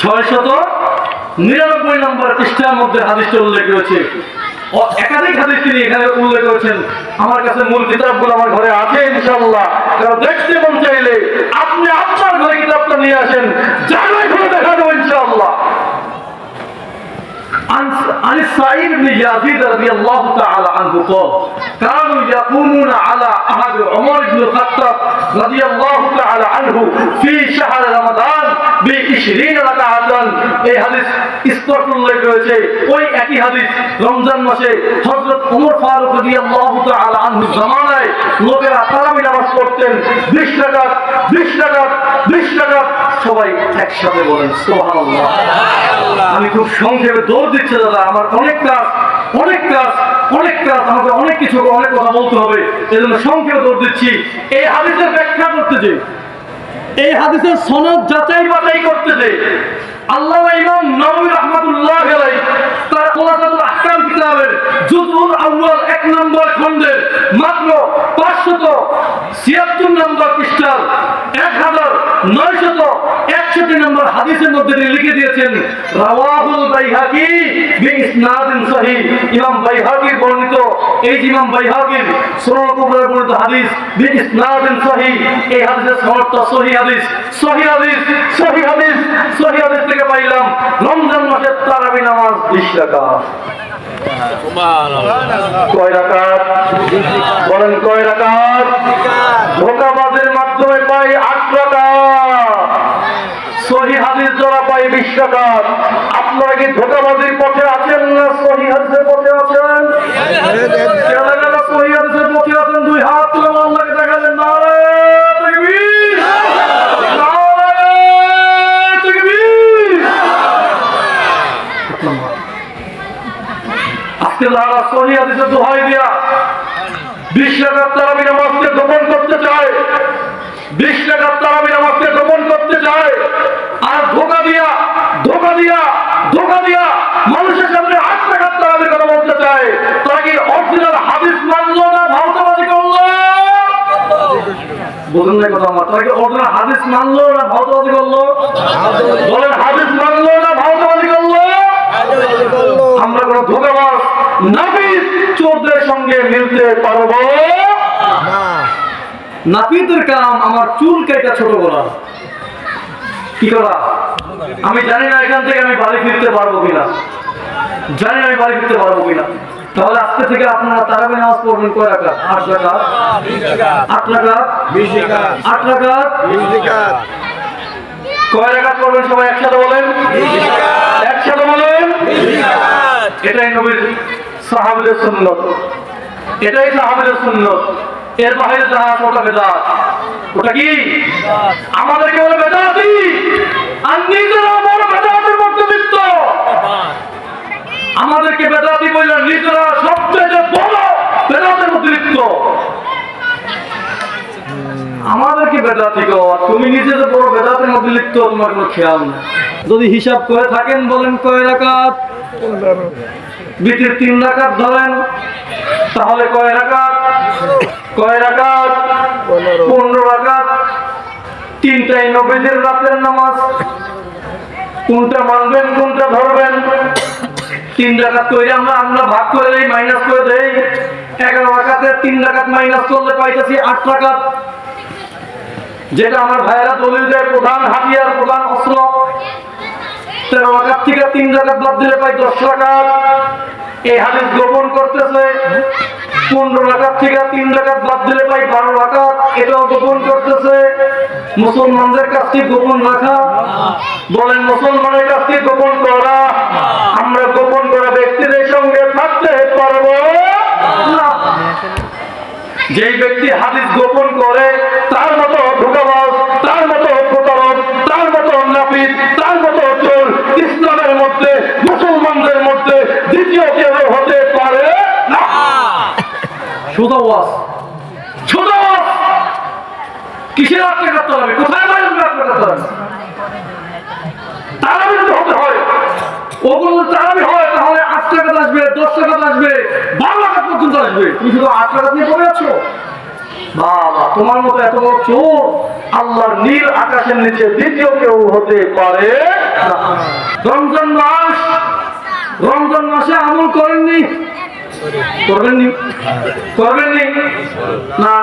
ছয় শত নিরানব্বই নম্বর পৃষ্ঠার মধ্যে হাদিসটা উল্লেখ রয়েছে ও একাধিক হাদিস তিনি এখানে উল্লেখ করেছেন আমার কাছে মূল কিতাবগুলো আমার ঘরে আছে ইনশাআল্লাহ কারণ দেখতে মন চাইলে আপনি আপনার ঘরে কিতাবটা নিয়ে আসেন জানাই ঘরে দেখা দেবো ইনশাআল্লাহ عن عن السعيد بن يزيد رضي الله تعالى عنه قال كانوا يقومون على عهد عمر بن الخطاب رضي الله تعالى عنه في شهر رمضان بعشرين ركعة এই হাদিস স্পষ্ট উল্লেখ রয়েছে ওই একই হাদিস রমজান মাসে হযরত ওমর ফারুক রাদিয়াল্লাহু তাআলা আনহু জামানায় লোকেরা তারাবি নামাজ পড়তেন। 20 রাকাত 20 রাকাত 20 রাকাত সবাই একসাথে বলেন সুবহানাল্লাহ। আমি খুব সংক্ষেপে দৌড় দিচ্ছে দাদা আমার অনেক কাজ অনেক কাজ অনেক কাজ আমাকে অনেক কিছু অনেক কথা বলতে হবে। এই জন্য সংক্ষেপে দৌড় দিচ্ছি। এই হাদিসের ব্যাখ্যা করতে যে এই হাদিসের সনদ যাচাই বাছাই করতে যে আল্লাহ ইমাম নবী রহমাতুল্লাহ তার আহকাম কিতাবের এক নম্বর মাত্র 576 নম্বর পৃষ্ঠার 1961 নম্বর হাদিসের মধ্যে তিনি লিখে দিয়েছেন, রাওয়াহুল বাইহাকি ইমাম বাইহাকির বর্ণিত, এই ইমাম বাইহাকির সুনান বর্ণিত হাদিস এই হাদিসের সনদটা সহিহ হাদিস সহিহ হাদিস হাদিস হাদিস থেকে পাইলাম রমজান মাসের তারাবি নামাজ 20 রাকাত। কয় রাকাত? বলেন কয় রাকাত? ধোকাবাজের মাধ্যমে পাই আট রাকাত। সহি হাদিস দ্বারা পাই বিশ রাকাত। আপনারা কি ধোকাবাজির পথে আছেন না সহি হাদিসের পথে আছেন যারা যারা সহি হাদিসের পথে আছেন দুই হাত তুলে আল্লাহকে দেখালেন নারে তাকবীর নারে তাকবীর আজকে যারা সহি হাদিসের দোহাই দিয়া বিশ টাকার তারাবি নামাজকে গোপন করতে চায়, বিশ টাকার তারাবি নামাজকে গোপন করতে চায় আর ধোকা দিয়া ধোকা দিয়া ধোকা দিয়া মানুষের সামনে আট টাকার তারাবির কথা বলতে চায় তারা কি অরিজিনাল হাদিস মানলো না ভারতবাদী করল? বুঝুন না কথা তারা কি অরিজিনাল হাদিস মানলো না ভারতবাদী করল? বলেন হাদিস মানলো না ভারতবাদী করল? আমরা কোন ধোকাবাজ নাপিত চোরদের সঙ্গে মিলতে পারব? নাপিতের কাম আমার চুল কেটে ছোট করা। কি করা? আমি জানি না এখান থেকে আমি বাড়ি ফিরতে পারব কিনা। জানি আমি বাড়ি ফিরতে পারব কিনা। তাহলে আজকে থেকে আপনারা তারাবি নামাজ পড়বেন কয় রাকাত? আট রাকাত। আট রাকাত। আট রাকাত। কয় রাকাত পড়বেন সবাই একসাথে বলেন? একসাথে বলেন? এটাই নবীর সাহাবিদের সুন্নত। এটাই সাহাবিদের সুন্নত। এর বাইরে যাহা ওটা বেদাত। ওটা কি? আমাদেরকে বলে বেদাতি। আর নিজেরা বড় বেদাতের লিপ্ত। আমাদেরকে বেদাতি বললে নিজেরা সবচেয়ে বড় বেদাতের মধ্যে লিপ্ত। আমাদেরকে বেদাতি তুমি নিজে যে বড় বেদাতের মধ্যে লিপ্ত, তোমার কোনো খেয়াল নেই। যদি হিসাব করে থাকেন বলেন কয় রাকাত? বিটির তিন রাকাত ধরেন, তাহলে কয় রাকাত? কয় রাকাত? পনেরো। রাকাত। তিনটাই নবীদের রাতের নামাজ। কোনটা মানবেন কোনটা ধরবেন? তিন রাকাত তৈরি আমরা আমরা ভাগ করে দেই মাইনাস করে দেই। এগারো রাকাতের তিন রাকাত মাইনাস করলে পাইতেছি আট রাকাত। যেটা আমার ভাইয়েরা দলিল দেয় প্রধান হাতিয়ার প্রধান অস্ত্র। তেরো রাকাত থেকে তিন রাকাত বাদ দিলে পাই দশ রাকাত। এই হাদিস গোপন করতেছে। পনেরো রাকাত থেকে তিন বাদ দিলে পাই বারো এটাও গোপন করতেছে। মুসলমানদের কাছ থেকে গোপন রাখা। বলেন, মুসলমানের কাছ থেকে গোপন করা। আমরা গোপন করা ব্যক্তিদের সঙ্গে থাকতে পারব যেই ব্যক্তি হাদিস গোপন করে, তার মতো কিসের হয় তাহলে আট টাকা আসবে, দশ টাকা আসবে, বারো টাকা পর্যন্ত আসবে। তুমি শুধু আট টাকা আছো? বাবা, তোমার মতো এত বড় চোর আল্লাহর নীল আকাশের নিচে দ্বিতীয় কেউ হতে পারে। রমজান মাস, রমজান মাসে আমল করেননি।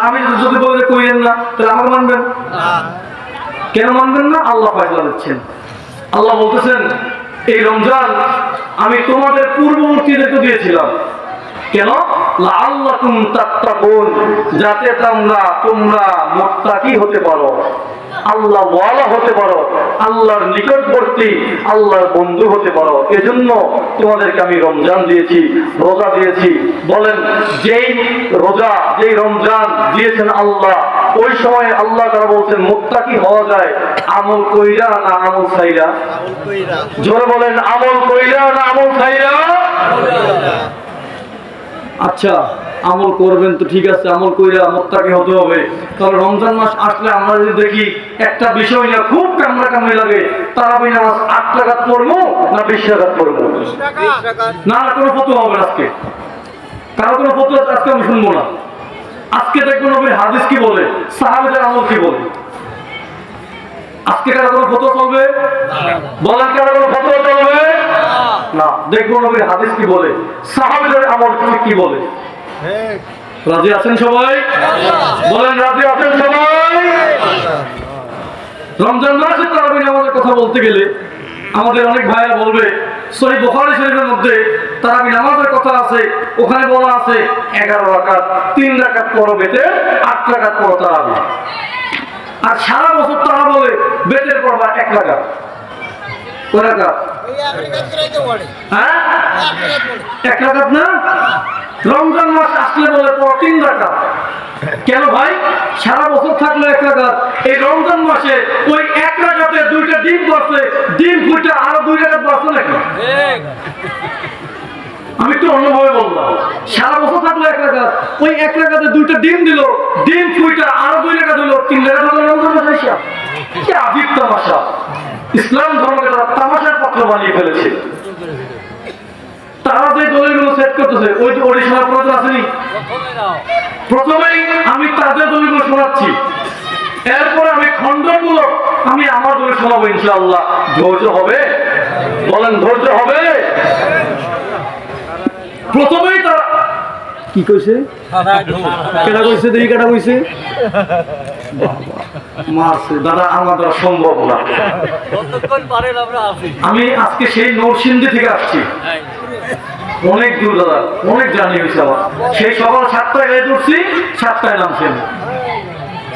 আমি কেন মানবেন না? আল্লাহ দিচ্ছেন আল্লাহ বলতেছেন আমি তোমাদের পূর্ববর্তীদেরকে দিয়েছিলাম। কেন? তাত্তাকুন, যাতে তোমরা তোমরা মুত্তাকি হতে পারো। আল্লাহ ওয়ালা হতে পারো আল্লাহর নিকটবর্তী আল্লাহর বন্ধু হতে পারো। এজন্য তোমাদেরকে আমি রমজান দিয়েছি রোজা দিয়েছি। বলেন যেই রোজা যেই রমজান দিয়েছেন আল্লাহ ওই সময় আল্লাহ তারা বলছেন মুত্তাকি হওয়া যায় আমল কইরা না আমল সাইরা জোরে বলেন আমল কইরা না আমল সাইরা আচ্ছা আমল করবেন তো ঠিক আছে আমল কইরা মোত্তাকি হতে হবে। তাহলে রমজান মাস আসলে আমরা যদি দেখি একটা বিষয় নিয়ে খুব কামড়া কামড়ি লাগে। তারাবি নামাজ আট টাকা পড়ব না বিশ টাকা পড়ব? না না কোনো ফটো হবে আজকে? কারও কোনো ফটো আজকে আমি শুনব না। আজকে দেখব নবীর হাদিস কি বলে? সাহাবিদের আমল কি বলে? আজকে কারও কোনো ফটো চলবে? বলেন কারও কোনো ফটো চলবে? না। দেখব নবীর হাদিস কি বলে? সাহাবিদের আমল কি বলে? রাজি আছেন সবাই? বলেন রাজি আছেন সবাই? রমজান মাসে তারাবি নামাজের কথা বলতে গেলে আমাদের অনেক ভাইরা বলবে সহি বুখারী শরীফের মধ্যে তারাবি নামাজের কথা আছে ওখানে বলা আছে এগারো রাকাত তিন রাকাত পর বেতে আট রাকাত পর তারাবি আর সারা বছর তারা বলে বেতের পড়বা এক রাকাত। রাকাত হ্যাঁ? এক রাকাত না? রমজান মাস আসলে বলে পর তিন রাকাত। কেন ভাই? সারা বছর থাকল এক রাকাত। এই রমজান মাসে ওই এক রাকাতে দুইটা ডিম বসে ডিম ফুটে আরও দুই রাকাত বসে নাকি? আমি একটু অন্যভাবে বললাম সারা বছর থাকল এক রাকাত। ওই এক রাকাতে দুইটা ডিম দিল। ডিম ফুইটা আরও দুই রাকাত হলো। তিন হলো রমজান মাস কি আজীব তামাশা। ইসলাম ধর্মকে তারা তামাশার পক্ষ বানিয়ে ফেলেছে তারা যে দলিলগুলো সেট করতেছে ওই যে ওড়িশার প্রয়োজন আসেনি প্রথমেই আমি তাদের দলিলগুলো শোনাচ্ছি। এরপরে আমি খণ্ডনমূলক আমি আমার দলিল শোনাবো ইনশাআল্লাহ। ধৈর্য হবে? বলেন ধৈর্য হবে? প্রথমেই তারা কি কইছে? কেটা কইছে? দেখি কেটা কইছে? মারছে দাদা সম্ভব না। আছি আমি আজকে সেই নরসিংদী থেকে আসছি। অনেক দূর দাদা অনেক জার্নি হয়েছে আমার। সেই সকাল সাতটায় গাড়ি উঠছি সাতটায় নামছি আমি।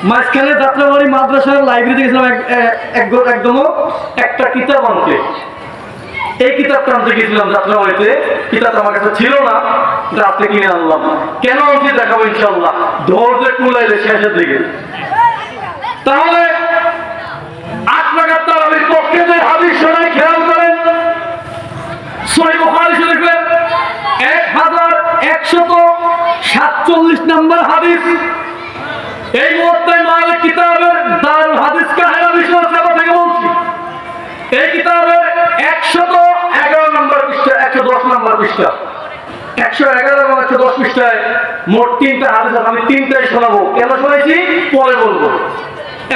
মাঝখানে যাত্রাবাড়ি মাদ্রাসার লাইব্রেরিতে গেছিলাম এক- এক- এক- একদম একটা কিতাব আনতে। এই কিতাবটা আনতে গেছিলাম যাত্রাবাড়িতে। কিতাবটা আমার কাছে ছিল না রাত্রে কিনে আনলাম। কেন আনছি দেখাবো ইনশাল্লাহ ধৈর্য কুলাইলে শেষের দিকে। তাহলে আট লাগার তার আমি পক্ষে যে হাদিস শোনাই খেয়াল করেন। সহি বুখারী এক হাজার একশত সাতচল্লিশ নম্বর হাদিস। এই মুহূর্তে মাল কিতাবের দারুল হাদিস কাহেরা বিষয় সেবা থেকে বলছি। এই কিতাবের একশত এগারো নম্বর পৃষ্ঠা, একশো দশ নম্বর পৃষ্ঠা। একশো এগারো এবং একশো দশ পৃষ্ঠায় মোট তিনটা হাদিস আমি তিনটাই শোনাবো। কেন শোনাইছি পরে বলব।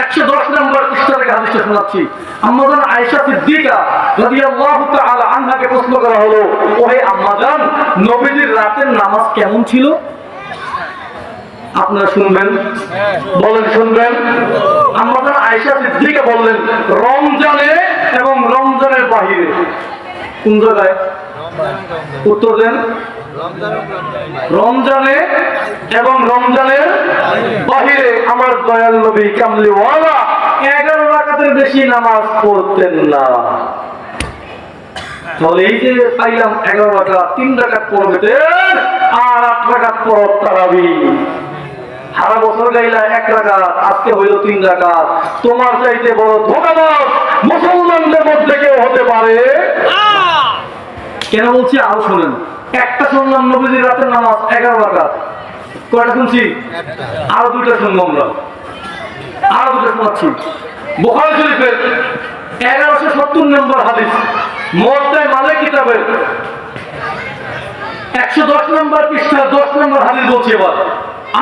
একশো দশ নম্বর থেকে হাদিসটা শোনাচ্ছি। আম্মাজান আয়েশা সিদ্দিকা রাদিয়াল্লাহু তাআলা আনহাকে প্রশ্ন করা হলো, ওহে আম্মাজান, নবীজির রাতের নামাজ কেমন ছিল? আপনারা শুনবেন, বলেন শুনবেন। আমাদের আয়েশা সিদ্দিকা বললেন, রমজানে এবং রমজানের বাহিরে। কোন জায়গায়? উত্তর দেন। রমজানে এবং রমজানের বাহিরে আমার দয়াল নবী কামলিওয়ালা এগারো রাকাতের বেশি নামাজ পড়তেন না। আর আট তারাবি। সারা বছর এক আজকে হইল তিন রাকাত। তোমার চাইতে বড় মুসলমানদের মধ্যে কেউ হতে পারে? কেন বলছি আরও শোনেন। একটা শুনলাম নবীজির রাতের নামাজ, এগারো রাকাত। কয়টা শুনছি? আরও দুইটা শুনব আমরা। আরও দুটো শোনাচ্ছি। বোখারি শরীফের এগারোশো সত্তর নম্বর হাদিস মদ্দায় মালে কিতাবের একশো দশ নম্বর পৃষ্ঠা দশ নম্বর হাদিস বলছি এবার।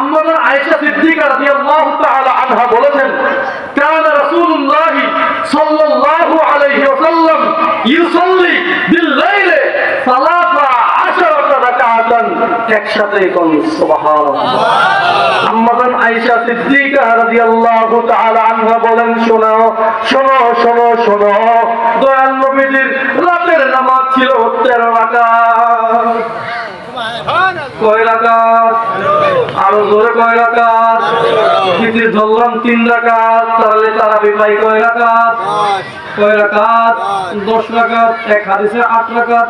আমাদের আয়েশা সিদ্দিকা রাদিয়াল্লাহু তাআলা আনহা বলেছেন, কান রাসূলুল্লাহ সাল্লাল্লাহু আলাইহি ওয়াসাল্লাম ইউসাল্লি বিল লাইলে একসাথে কোন, সুবহানাল্লাহ। আম্মাজান বলেন শোনো শোনো শোনো শোনো দয়াল নবীজির রাতের নামাজ ছিল 13 রাকাত। আরও জোরে কয় রাকাত? ধরলাম তিন রাকাত, তাহলে তারা বিপাই কয় রাকাত? দশ রাকাত, এক হাদিসে আট রাকাত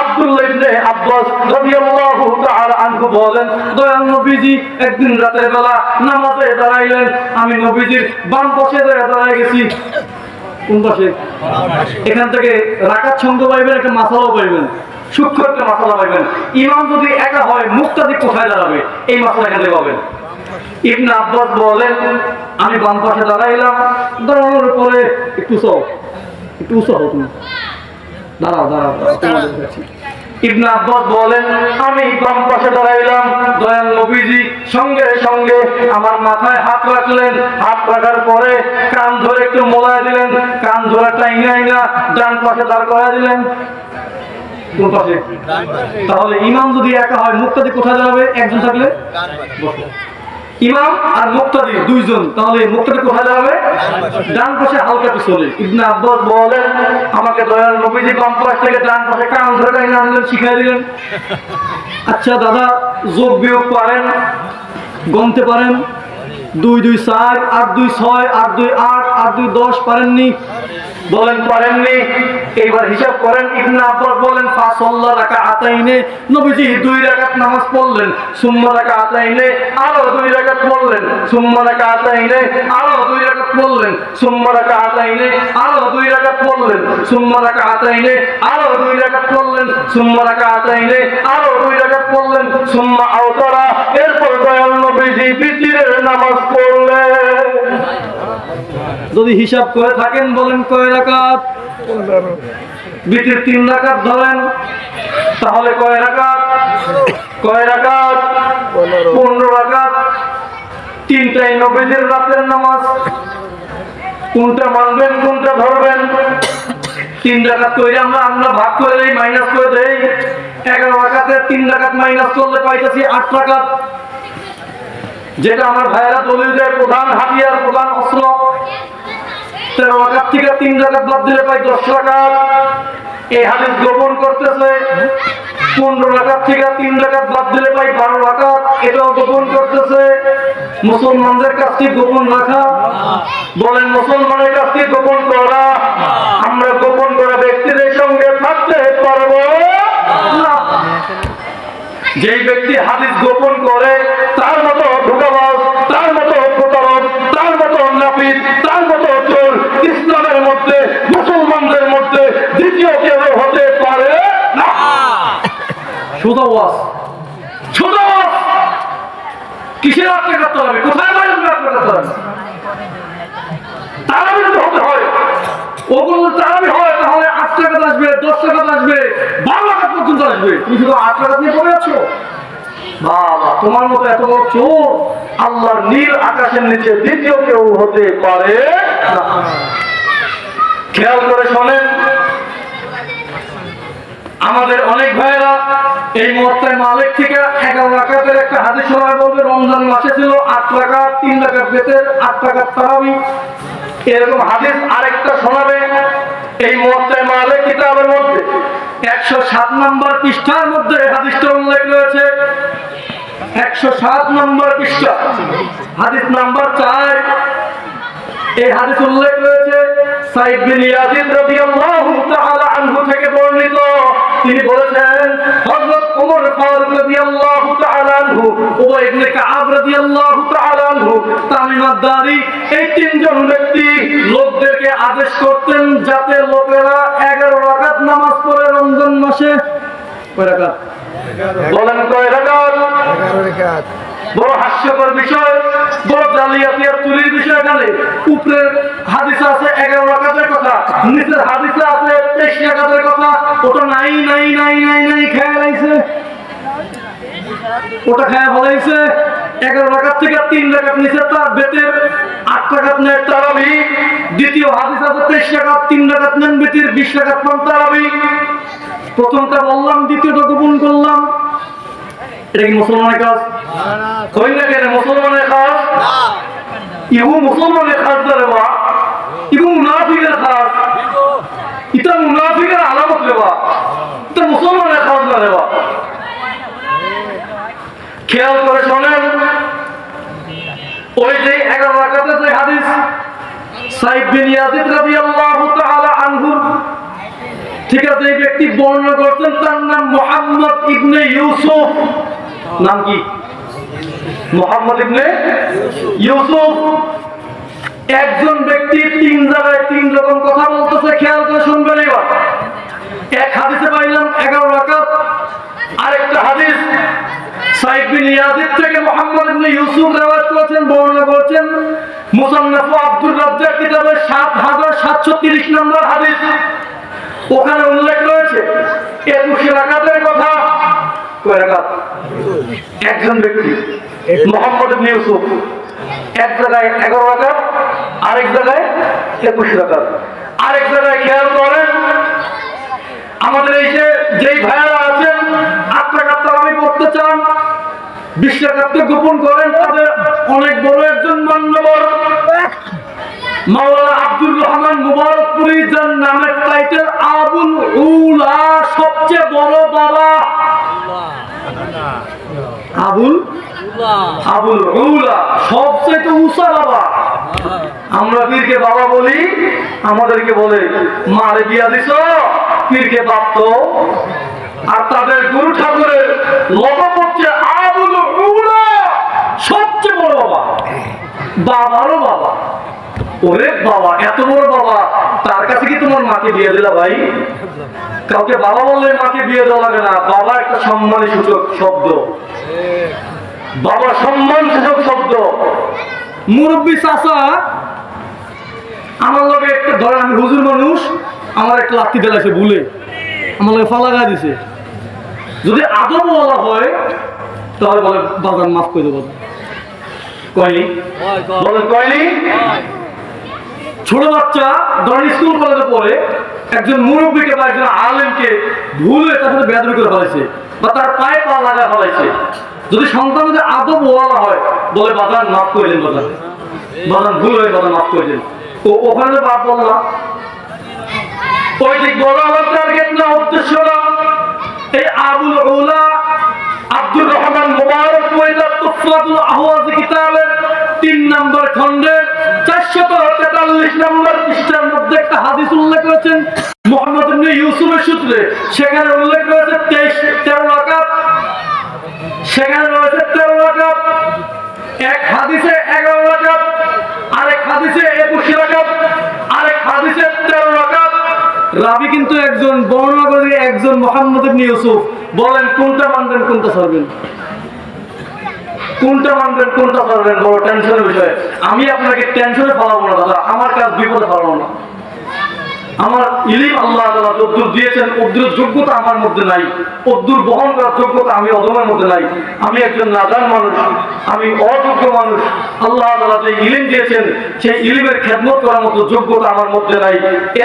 এখান থেকে রাকাত ছন্দ পাইবেন, একটা মাসালাও পাইবেন। সূক্ষ্ম একটা মাসালা পাইবেন। ইমাম যদি একা হয়, মুক্তাদি কোথায় দাঁড়াবে? এই মাসালা এখান থেকে পাবেন। ইবনে আব্বাস বলেন, আমি বাম পাশে দাঁড়াইলাম। দাঁড়ানোর পরে একটু সব একটু হও তুমি। দাঁড়াও দাঁড়াও, তোমাদের। ইবনে আব্বাস বলেন আমি বাম পাশে দাঁড়াইলাম। দয়াল নবীজি সঙ্গে সঙ্গে আমার মাথায় হাত রাখলেন। হাত রাখার পরে কান ধরে একটু মোলায় দিলেন। কান ধরে টাইনা আইনা ডান পাশে দাঁড় করায় দিলেন। তাহলে ইমাম যদি একা হয় মুক্তাদি কোথায় দাঁড়াবে? একজন থাকলে। ইমাম আর মুক্তাদি দুইজন। তাহলে মুক্তাদি কোথায় দাঁড়াবে? ডান পাশে হালকা পিছনে। ইবনে আব্বাস বলেন, আমাকে দয়াল নবীজি বাম পাশ থেকে ডান পাশে কান ধরে কাহিনী আনলেন, শিখাই দিলেন। আচ্ছা দাদা, যোগ বিয়োগ পারেন গমতে পারেন। দুই দুই চার, আট দুই ছয়, আট দুই আট আট দুই দশ পারেননি। বলেন পারেননি। এইবার হিসাব করেন, ইবনে আব্বাস বলেন, ফাসল্লা রাকা আতাইনে নবীজি দুই রাকাত নামাজ পড়লেন, সুম্মা রাকা আতাইনে আরও দুই রাকাত পড়লেন, সুম্মা রাকা আতাইনে আরও দুই রাকাত পড়লেন, সুম্মা রাকা আতাইনে আরও দুই রাকাত পড়লেন, সুম্মা রাকা আতাইনে আরও দুই রাকাত পড়লেন, সুম্মা রাকা আতাইনে আরও দুই রাকাত পড়লেন, সুম্মা আওতারা। যদি হিসাব করে থাকেন, বলেন কয় রাকাত? বিতির তিন রাকাত ধরেন, তাহলে কয় রাকাত? কয় রাকাত? পনেরো রাকাত। তিনটাই নবীদের রাতের নামাজ। কোনটা মানবেন, কোনটা ধরবেন? তিন রাকাত করে আমরা আমরা ভাগ করে দেই মাইনাস করে দেই। এগারো রাকাতে তিন রাকাত মাইনাস করলে পাইতেছি আট রাকাত। যেটা আমার ভাইয়েরা দলিল দেয়, প্রধান হাতিয়ার, প্রধান অস্ত্র। তেরো রাকাত থেকে তিন রাকাত বাদ দিলে পাই দশ রাকাত এই হাদিস গোপন করতেছে। পনেরো রাকাত থেকে তিন রাকাত বাদ দিলে পাই বারো রাকাত এটাও গোপন করতেছে। মুসলমানদের কাছ থেকে গোপন রাখা। বলেন, মুসলমানের কাছ থেকে গোপন করা। আমরা গোপন করা ব্যক্তিদের সঙ্গে থাকতে পারব যেই ব্যক্তি হাদিস গোপন করে ধোকাবাজ তার মতো প্রতারক তার মতো নাপিত তার মতো চোর ইসলামের মধ্যে মুসলমানদের মধ্যে দ্বিতীয় কেউ হতে পারে না। সোজা ওয়াজ সোজা কিসের আটকে করতে হবে? কোথায় বাইরে আটকে করতে হবে? তারা হতে হয় ওগুলো তারাবি হয় তাহলে আট টাকা আসবে দশ টাকা আসবে বারো টাকা পর্যন্ত আসবে। তুমি শুধু আট টাকা নিয়ে পড়ে আছো? বাবা, তোমার মতো এত বড় চোর নীল আকাশের নিচে দ্বিতীয় কেউ হতে পারে খেয়াল করে শোনেন, আমাদের অনেক ভাইয়েরা এই মুহূর্তে মালিক থেকে এগারো রাকাতের একটা হাদিস শোনায় বলবে, রমজান মাসে ছিল আট টাকা তিন টাকা বেতের, আট টাকা তারাবি। এরকম হাদিস আরেকটা শোনাবে এই মুহূর্তে মালিক কিতাবের মধ্যে। একশো সাত নম্বর পৃষ্ঠার মধ্যে হাদিসটা উল্লেখ রয়েছে। একশো সাত নম্বর পৃষ্ঠা। হাদিস নাম্বার চার। এই হাদিস উল্লেখ রয়েছে, সাইদ বিন ইয়াজিদ রাদিয়াল্লাহু তাআলা আনহু থেকে বর্ণিত। তিনি বলেছেন ওমর ফারুক রাদিয়াল্লাহু তাআলা আনহু উবাই ইবনে কাআব রাদিয়াল্লাহু তাআলা আনহু তামিম আদ-দারি এই তিনজন ব্যক্তি লোকদেরকে আদেশ করতেন যাতে লোকেরা 11 রাকাত নামাজ পড়ে রমজান মাসে। কয় রাকাত? বলেন কয় রাকাত। বড় হাস্যকর বিষয় বড় জালিয়াতি আর চুরির বিষয় এখানে। উপরের হাদিসে আছে এগারো রাকাতের কথা নিচের হাদিসে আছে কথা ওটা নাই নাই নাই নাই নাই খেয়াল আইছে ওটা খেয়া ফলাইছে। এগারো রাকাত থেকে তিন নিচে তার বেতের আট নেয় তারাবি। দ্বিতীয় হাদিস আছে তেইশ রাকাত তিন নেন বেতের বিশ পান তারাবি। প্রথমটা বললাম দ্বিতীয়টা গোপন করলাম। এটা কি মুসলমানের কাজ? কই না কেন মুসলমানের কাজ? ইহু মুসলমানের কাজ ধরে বা ইহু মুনাফিকের কাজ ইটা মুনাফিকের আলামত রেবা মুসলমানের কাজ না রেবা খেয়াল করে শোনেন, ওই যে এগারো রাকাতে যে হাদিস বিন ইয়াজিদ রাদিয়াল্লাহু তাআলা আনহু, ঠিক আছে, এই ব্যক্তি বর্ণনা করছেন তার নাম মোহাম্মদ ইবনে ইউসুফ। নাম কি? মোহাম্মদ ইবনে ইউসুফ। একজন ব্যক্তি তিন জায়গায় তিন রকম কথা বলতেছে, খেয়াল করে শুনবেন এবার। এক হাদিসে পাইলাম এগারো রাকাত, আরেকটা হাদিস সাইদ বিন থেকে মোহাম্মদ ইউসুফ রেওয়ায়াত করেছেন, বর্ণনা করেছেন, মুসান্নাফ আব্দুর রাজ্জাক কিতাবের সাত হাজার সাতশো তিরিশ নম্বর হাদিস। ওখানে উল্লেখ রয়েছে, একুশে রাকাতের কথা। একজন ব্যক্তি, মোহাম্মদ ইবনে ইউসুফ। এক জায়গায় এগারো রাকাত, আরেক জায়গায় একুশ রাকাত। আরেক জায়গায় খেয়াল করেন আমাদের এই যে যেই ভাইয়ারা আছেন টাকার তারাবি করতে চান বিশ টাকাতে গোপন করেন তাদের অনেক বড় একজন মান্যবর মাওলানা আব্দুর রহমান মুবারকপুরি যার নামের টাইটেল আবুল উলা সবচেয়ে বড় বাবা। আবুল? আবুল উলা সবচেয়ে তো উষা বাবা। আমরা পীরকে বাবা বলি, আমাদেরকে বলে, মারে বিয়া দিছ? পীরকে বাপ তো? আর তাদের গুরু ঠাকুরের হচ্ছে আবুল সবচেয়ে বড় বাবা। বাবারও বাবা। ওরে বাবা, এত বড় বাবা। তার কাছে কি তোমার মাকে বিয়ে দিলা ভাই? কাউকে বাবা বললে মাকে বিয়ে দেওয়া লাগে না। বাবা একটা সম্মানী সূচক শব্দ। বাবা সম্মান সূচক শব্দ। মুরব্বী চাষা আমার লগে একটা ধরে আমি হুজুর মানুষ, আমার একটা লাত্তি দিলাইছে ভুলে আমার লগে ফালা গায়ে দিছে। যদি আদব বলা হয়, তাহলে বলে বাজার মাফ করে দেবো। কয়নি? বলেন কয়নি? ছোট বাচ্চা, ধরেন স্কুল কলেজে পড়ে, একজন মুরব্বীকে বা একজন আলেমকে ভুলে তার সাথে বেদবি করে ফেলাইছে, বা তার পায়ে পা লাগা ফেলাইছে। যদি সন্তান যদি আদব বলা হয়, বলে বাজার মাফ করে দিন বাজার। বাজার ভুল হয়ে বাজার মাফ করে দিন তো ওখানে বাপ বললাম ওই বড় উদ্দেশ্য না এই আবুল ওলা আব্দুর রহমান মুবারক ওইটা তুফাতুল আহওয়াজ কিতাবের তিন নম্বর খণ্ডের চারশত তেতাল্লিশ নম্বর পৃষ্ঠার মধ্যে একটা হাদিস উল্লেখ করেছেন। মোহাম্মদ ইউসুফের সূত্রে, সেখানে উল্লেখ রয়েছে তেইশ তেরো রাকাত সেখানে রয়েছে তেরো রাকাত এক হাদিসে এগারো রাকাত আরেক হাদিসে আরেক হাদিসে তেরো রাবি কিন্তু একজন বর্ণনা করে একজন মোহাম্মদ ইউসুফ। বলেন, কোনটা মানবেন, কোনটা ছাড়বেন? কোনটা মানবেন, কোনটা ছাড়বেন? বড় টেনশনের বিষয়। আমি আপনাকে টেনশনে ফেলাবো না, দাদা। আমার কাজ বিপদে ফেলাবো না। আমার ইলিম আল্লাহ তালা যদ্দুর দিয়েছেন অদ্দুর যোগ্যতা আমার মধ্যে নাই। অদ্দুর বহন করার যোগ্যতা আমি অদমের মধ্যে নাই। আমি একজন নাদান মানুষ, আমি অযোগ্য মানুষ। আল্লাহ তালা যে ইলিম দিয়েছেন, সেই ইলিমের খেদমত করার মতো যোগ্যতা আমার মধ্যে নাই।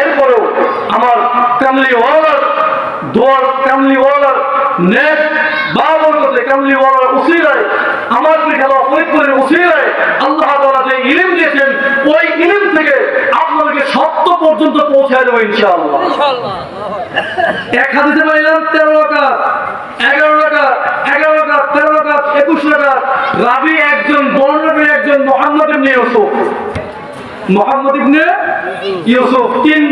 এরপরেও আমার কামলিওয়ালার দোয়ার, কামলিওয়ালার নেট বাবর করতে, কামলিওয়ালার উসিরায় আমার খেলা ফরিদপুরের উসিরায় আল্লাহ তালা যে ইলিম দিয়েছেন, ওই ইলিম থেকে আপনাদেরকে সত্য পর্যন্ত পৌঁছায় দেবো ইনশাআল্লাহ। এক হাদিসে পাইলাম তেরো টাকা এগারো টাকা এগারো টাকা তেরো টাকা একুশ টাকা রাবি একজন বর্ণবী একজন মোহাম্মদ ইবনে ইউসুফ। মোহাম্মদ ইবনে ইউসুফ। তিন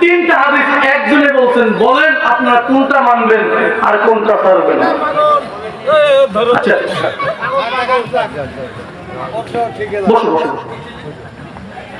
তিনটা হাদিস একজনে বলছেন বলেন আপনারা কোনটা মানবেন আর কোনটা ছাড়বেন আচ্ছা। বসো বসো বসো। এই, থাক, থাক।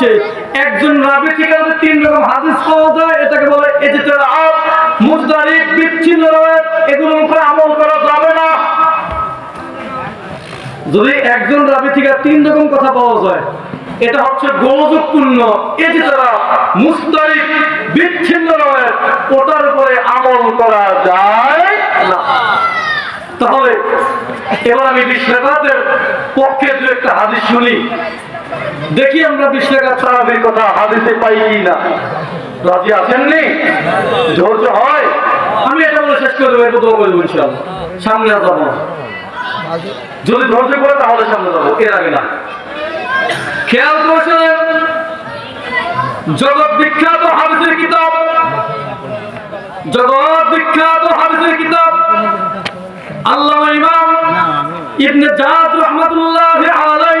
হচ্ছে, একজন রাবি থেকে তিন রকম হাদিস পাওয়া যায়, এটাকে বলে এজিতের আপ মুজদারিক বিচ্ছিন্ন রয়েছে, এগুলোর উপরে আমল করা যাবে না। যদি একজন রাবি থেকে তিন রকম কথা পাওয়া যায়, এটা হচ্ছে এটি তারা মুস্তারিক বিচ্ছিন্ন রয়েছে, ওটার উপরে আমল করা যায় না। তাহলে, এবার আমি বিশ্লেষকের পক্ষে দু একটা হাদিস শুনি। দেখি আমরা বিশ্লেষক সাহাবির কথা, হাদিসে পাই কি না। রাজি আছেননি? ধৈর্য হয়? আমি এটা বলে শেষ করে দেবো এটা দেবো ইনশাআল্লাহ। সামনে আর যাব যদি ধৈর্য করে, তাহলে সামনে যাব, এর আগে না। খেয়াল করেছেন? জগৎ বিখ্যাত হাদিসের কিতাব? জগৎ বিখ্যাত হাদিসের কিতাব? আল্লাহ ইমাম ইবনে জাদ রহমাতুল্লাহ আলাই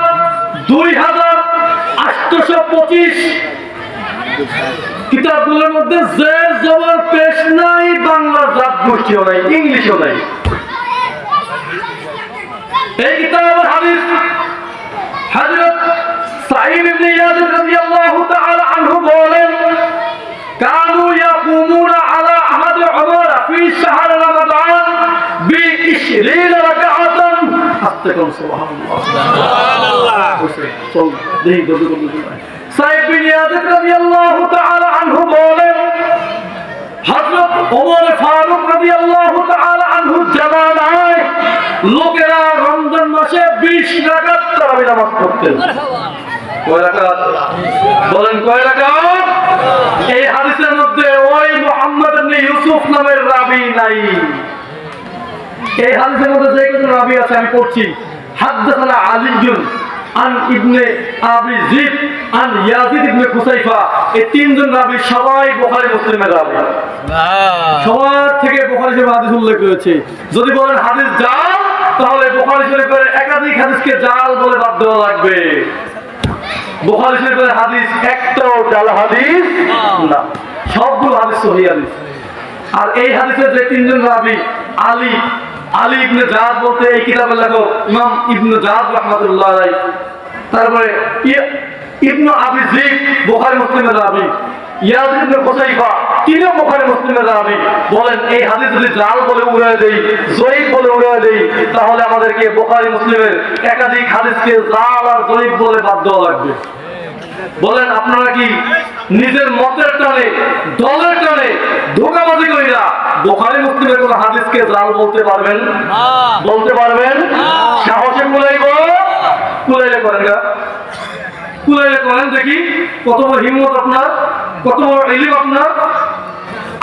দুই হাজার আটশো পঁচিশ কিতাবগুলোর মধ্যে যে জবর পেশ নাই, বাংলা জাত গোষ্ঠীও নাই, ইংলিশও নাই। এই কিতাবের হাদিস হযরত সাঈদ ইবনে ইয়াজিদ রাদিয়াল্লাহু তাআলা আনহু বলেন, কানু ইয়াকুমুনা আলা আহাদ উমর ফি শাহর রমাদান, বি 20 রাকাতান লোকেরা রমজান মাসে 20 রাকাত তারাবি নামাজ পড়তেন। কয় রাকাত? বলেন এই হাদিসের মধ্যে ওই মুহাম্মদ ইউসুফ নামের রাবি নাই। এই হাদিসের মধ্যে যে রাবি আছে আমি পড়ছি হাদদাসানা আলিজুন আন ইবনে আবি জিদ আন ইয়াজিদ ইবনে খুসাইফা। এই তিনজন রাবি সবাই বুখারী মুসলিমের রাবি। সবার থেকে বুখারী শরীফ হাদিস উল্লেখ রয়েছে। যদি বলেন হাদিস জাল তাহলে বুখারী শরীফের একাধিক হাদিসকে জাল বলে বাদ দেওয়া লাগবে। বুখারী শরীফের হাদিস একটাও জাল হাদিস না। সবগুলো হাদিস সহি হাদিস। আর এই হাদিসের যে তিনজন রাবি, আলী আলী ইবনে জাহাদ বলতে এই কিতাবের লেখক ইমাম ইবনে জাহাদ রহমাতুল্লাহ আলাই তারপরে ই- ইবনু আবি জিদ, বুখারী মুসলিমের রাবি। ইয়াজ ইবনে খুসাইফা, তিনিও বুখারী মুসলিমের রাবি। বলেন, এই হাদিস যদি জাল বলে উড়ায় দেই জয়ীব বলে উড়ায় দেই, তাহলে আমাদেরকে বুখারী মুসলিমের একাধিক হাদিসকে জাল আর জয়ীব বলে বাদ দেওয়া লাগবে। বলেন আপনারা কি নিজের মতের টানে দলের টানে ধোকাবাজি করিরা বোখারি মুসলিমের কোন হাদিসকে জাল বলতে পারবেন? বলতে পারবেন? সাহসে কুলাইব কুলাইলে করেন গা। কুলাইলে করেন দেখি। কত বড় হিম্মত আপনার কত বড় ইলিম আপনার।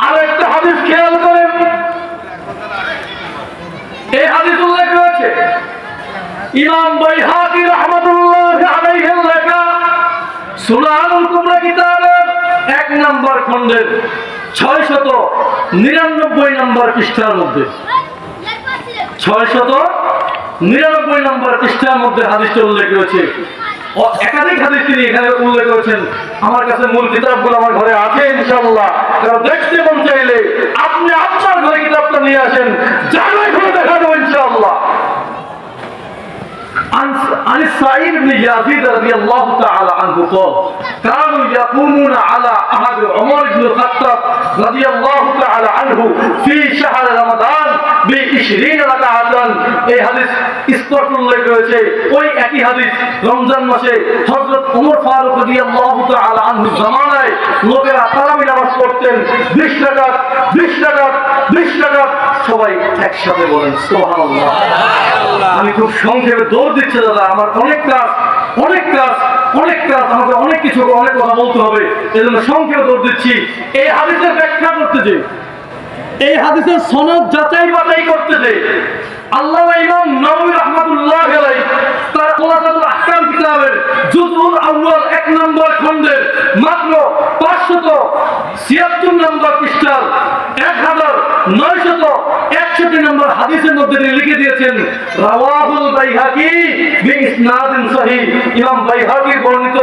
আর একটা হাদিস খেয়াল করেন। এই হাদিস উল্লেখ রয়েছে। ইমাম বাইহাকি রহমতুল্লাহ আলাইহির লেখা সুনানুল কুবরা কিতাবের এক নম্বর খণ্ডের ছয় নিরানব্বই নম্বর পৃষ্ঠার মধ্যে। ছয় নিরানব্বই নম্বর পৃষ্ঠার মধ্যে হাদিসটা উল্লেখ রয়েছে। একাধিক হাদিস তিনি এখানে উল্লেখ করেছেন। আমার কাছে মূল কিতাবগুলো আমার ঘরে আছে ইনশাল্লাহ কারণ দেখতে মন চাইলে আপনি আপনার ঘরে কিতাবটা নিয়ে আসেন। জায়গায় ঘরে দেখা দেবো عن سعيد بن يزيد رضي الله تعالى عنه قال كانوا يقومون على عهد عمر بن الخطاب رضي الله تعالى عنه في شهر رمضان ওই একই হাদিস রমজান মাসে হযরত ওমর ফারুক রাদিয়াল্লাহু তাআলা আনহু জামানায় লোকেরা তারাবি নামাজ পড়তেন। 20 রাকাত 20 রাকাত 20 রাকাত সবাই একসাথে বলেন আমি খুব সংক্ষেপে দৌড় দিচ্ছে, দাদা। আমার অনেক কাজ অনেক কাজ অনেক কাজ আমাকে অনেক কিছু, অনেক কথা বলতে হবে। এজন্য সংক্ষেপে দৌড় দিচ্ছি। এই হাদিসের ব্যাখ্যা করতেছি এই হাদিসের সনদ যাচাই বাছাই করতেছে। আল্লাহ ইমাম নবী রহমাতুল্লাহ আলাইহি তার খোলাসাতুল আহকাম কিতাবের জুজুল আউয়াল এক নম্বর খণ্ডের মাত্র 576 নম্বর পৃষ্ঠার 1961 নম্বর হাদিসের মধ্যে তিনি লিখে দিয়েছেন রাওয়াহুল বাইহাকি বিইসনাদিন সহিহ। ইমাম বাইহাকির বর্ণিত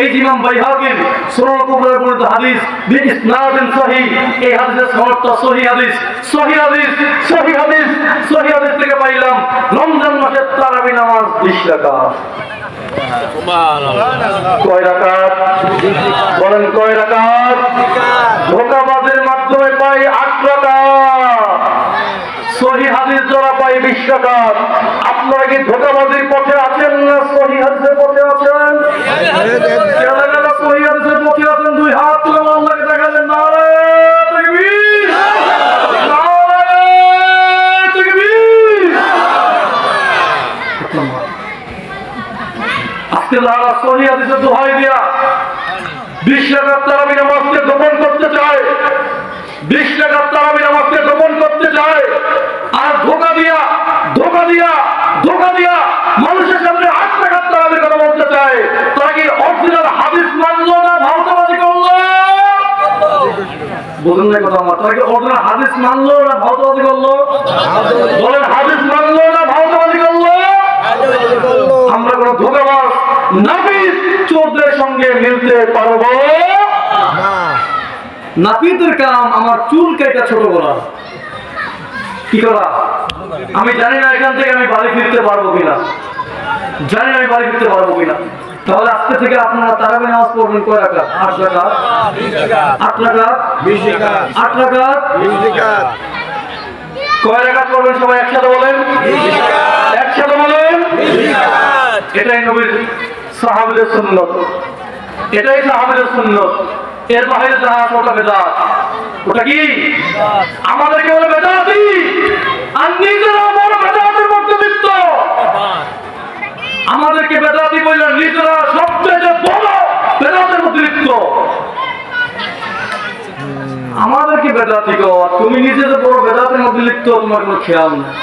এই ইমাম বাইহাকির সুনান কুবরার বর্ণিত হাদিস বিইসনাদিন সহিহ এই হাদিসের সমর্থ সহি হাদিস সহি হাদিস সহি হাদিস সহি হাদিস থেকে পাইলাম রমজান মাসের তারাবি নামাজ 20 রাকাত। কয় রাকাত? বলেন কয় রাকাত? ধোকাবাজের মাধ্যমে পাই আট রাকাত সহি হাদিস দ্বারা পাই বিশ আপনারা কি ধোকাবাজির পথে আছেন না সহি হাদিসের পথে আছেন? যারা যারা সহি হাদিসের পথে আছেন, দুই হাত তুলে আল্লাহকে দেখালেন। করতে চায় বিশ টাকার তারাবি নামাজকে গোপন করতে চায়, আর ধোকা দিয়া ধোকা দিয়া ধোকা দিয়া মানুষের সামনে আট টাকার তারাবির কথা বলতে চায় তারা কি অরিজিনাল হাদিস মানলো না ভারতবাদী করল আমার। মানলো না করল? বলেন মানলো না করল? আমরা নাপিত চোরদের সঙ্গে মিলতে পারব? নাপিতের কাম আমার চুল কেটে ছোট করা। কি করা? আমি জানি না এখান থেকে আমি বাড়ি ফিরতে পারব কিনা। জানি না আমি বাড়ি ফিরতে পারব কিনা। তাহলে আজকে থেকে আপনারা তারাবি নামাজ পড়বেন কয় রাখা আট রাখা আট রাখা আট রাখা কয় রাখা পড়বেন সবাই একসাথে বলেন? একসাথে বলেন? এটাই নবীর সাহাবিদের সুন্নত। এটাই সাহাবিদের সুন্নত। এর বাইরে যাহা আছে ওটা বেদাত। ওটা কি? আমাদেরকে বলে বেদাতি। আর নিজেরা বড় বেদাতের মধ্যে লিপ্ত। আমাদেরকে বেদাতি বললেন, নিজেরা সবচেয়ে বড় বেদাতের অতিরিক্ত। আমাদেরকে বেদাতি কর, তুমি নিজেদের বড় বেদাতের মধ্যে লিপ্ত, তোমার কোনো খেয়াল নেই।